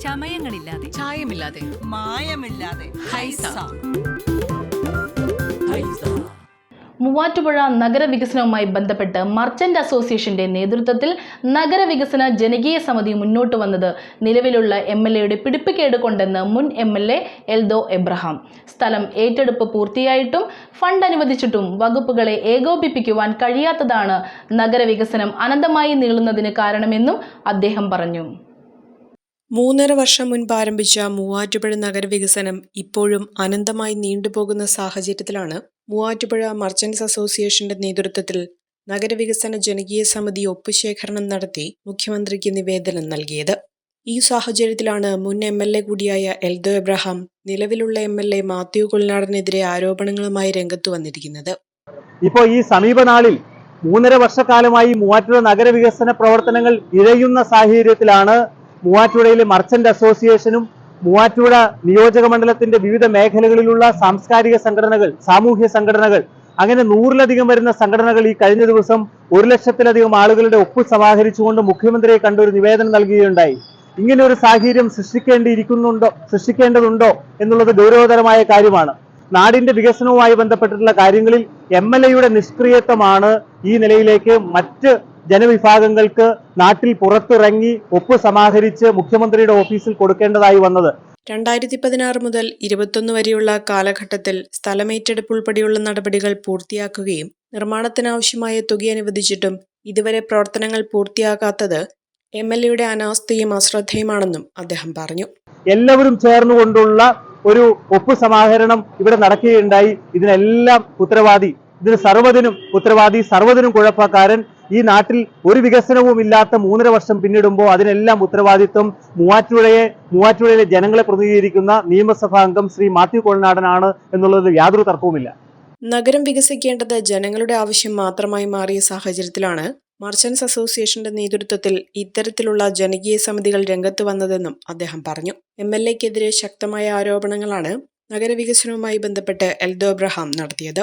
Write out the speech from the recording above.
ചമയങ്ങളില്ലാതെ. ചായമില്ലാതെ. മായമില്ലാതെ. ഹൈസ. മൂവാറ്റുപുഴ നഗരവികസനവുമായി ബന്ധപ്പെട്ട് മർച്ചന്റ് അസോസിയേഷന്റെ നേതൃത്വത്തിൽ നഗരവികസന ജനകീയ സമിതി മുന്നോട്ട് വന്നത് നിലവിലുള്ള എം എൽ എയുടെ പിടിപ്പുകേട് കൊണ്ടെന്ന് മുൻ M L A Eldho Abraham. സ്ഥലം ഏറ്റെടുപ്പ് പൂർത്തിയായിട്ടും ഫണ്ട് അനുവദിച്ചിട്ടും വകുപ്പുകളെ ഏകോപിപ്പിക്കുവാൻ കഴിയാത്തതാണ് നഗരവികസനം അനന്തമായി നീളുന്നതിന് കാരണമെന്നും അദ്ദേഹം പറഞ്ഞു. മൂന്നര വർഷം മുൻപ് ആരംഭിച്ച മൂവാറ്റുപുഴ നഗരവികസനം ഇപ്പോഴും അനന്തമായി നീണ്ടുപോകുന്ന സാഹചര്യത്തിലാണ് മൂവാറ്റുപുഴ മർച്ചന്റ്സ് അസോസിയേഷന്റെ നേതൃത്വത്തിൽ നഗരവികസന ജനകീയ സമിതി ഒപ്പുശേഖരണം നടത്തി മുഖ്യമന്ത്രിക്ക് നിവേദനം നൽകിയത്. ഈ സാഹചര്യത്തിലാണ് മുൻ എം എൽ എ കൂടിയായ എൽദോ എബ്രഹാം നിലവിലുള്ള എം എൽ എ മാത്യു കൊൽനാടനെതിരെ ആരോപണങ്ങളുമായി രംഗത്ത് വന്നിരിക്കുന്നത്. ഇപ്പോൾ ഈ സമീപനാളിൽ മൂന്നര വർഷക്കാലമായി മൂവാറ്റുപുഴ നഗരവികസന പ്രവർത്തനങ്ങൾ ഇഴയുന്ന സാഹചര്യത്തിലാണ് മൂവാറ്റുപുഴയിലെ മർച്ചന്റ് അസോസിയേഷനും മൂവാറ്റുപുഴ നിയോജക മണ്ഡലത്തിന്റെ വിവിധ മേഖലകളിലുള്ള സാംസ്കാരിക സംഘടനകൾ സാമൂഹ്യ സംഘടനകൾ അങ്ങനെ നൂറിലധികം വരുന്ന സംഘടനകൾ ഈ കഴിഞ്ഞ ദിവസം ഒരു ലക്ഷത്തിലധികം ആളുകളുടെ ഒപ്പ് സമാഹരിച്ചുകൊണ്ട് മുഖ്യമന്ത്രിയെ കണ്ട് ഒരു നിവേദനം നൽകുകയുണ്ടായി. ഇങ്ങനെ ഒരു സാഹചര്യം സൃഷ്ടിക്കേണ്ടിയിരിക്കുന്നുണ്ടോ സൃഷ്ടിക്കേണ്ടതുണ്ടോ എന്നുള്ളത് ഗൗരവതരമായ കാര്യമാണ്. നാടിന്റെ വികസനവുമായി ബന്ധപ്പെട്ടിട്ടുള്ള കാര്യങ്ങളിൽ എം എൽ എയുടെ നിഷ്ക്രിയത്വമാണ് ഈ നിലയിലേക്ക് മറ്റ് ജനവിഭാഗങ്ങൾക്ക് നാട്ടിൽ പുറത്തിറങ്ങി ഒപ്പ് സമാഹരിച്ച് മുഖ്യമന്ത്രിയുടെ ഓഫീസിൽ കൊടുക്കേണ്ടതായി വന്നത്. രണ്ടായിരത്തി പതിനാറ് മുതൽ ഇരുപത്തൊന്ന് വരെയുള്ള കാലഘട്ടത്തിൽ സ്ഥലമേറ്റെടുപ്പ് ഉൾപ്പെടെയുള്ള നടപടികൾ പൂർത്തിയാക്കുകയും നിർമ്മാണത്തിനാവശ്യമായ തുക അനുവദിച്ചിട്ടും ഇതുവരെ പ്രവർത്തനങ്ങൾ പൂർത്തിയാകാത്തത് എം എൽ എയുടെ അനാസ്ഥയും അശ്രദ്ധയുമാണെന്നും അദ്ദേഹം പറഞ്ഞു. എല്ലാവരും ചേർന്നുകൊണ്ടുള്ള ഒരു ഒപ്പ് സമാഹരണം ഇവിടെ നടക്കുകയുണ്ടായി. ഇതിനെല്ലാം ഉത്തരവാദി. ഇതിന് സർവതിനും ഉത്തരവാദി. സർവതിനും കുഴപ്പക്കാരൻ. ഈ നാട്ടിൽ ഒരു വികസനവും ഇല്ലാത്ത മൂന്നര വർഷം പിന്നിടുമ്പോൾ അതിനെല്ലാം ഉത്തരവാദിത്വം മൂവാറ്റുപുഴയെ മൂവാറ്റുപുഴയിലെ ജനങ്ങളെ പ്രതിനിധീകരിക്കുന്ന നിയമസഭാ അംഗം ശ്രീ മാത്യു കോഴനാടനാണ് എന്നുള്ളതിൽ യാതൊരു തർക്കവുമില്ല. നഗരം വികസിക്കേണ്ടത് ജനങ്ങളുടെ ആവശ്യം മാത്രമായി മാറിയ സാഹചര്യത്തിലാണ് മർച്ചൻസ് അസോസിയേഷന്റെ നേതൃത്വത്തിൽ ഇത്തരത്തിലുള്ള ജനകീയ സമിതികൾ രംഗത്ത് വന്നതെന്നും അദ്ദേഹം പറഞ്ഞു. എം എൽ എക്കെതിരെ ശക്തമായ ആരോപണങ്ങളാണ് നഗരവികസനവുമായി ബന്ധപ്പെട്ട് എൽദോ എബ്രഹാം നടത്തിയത്.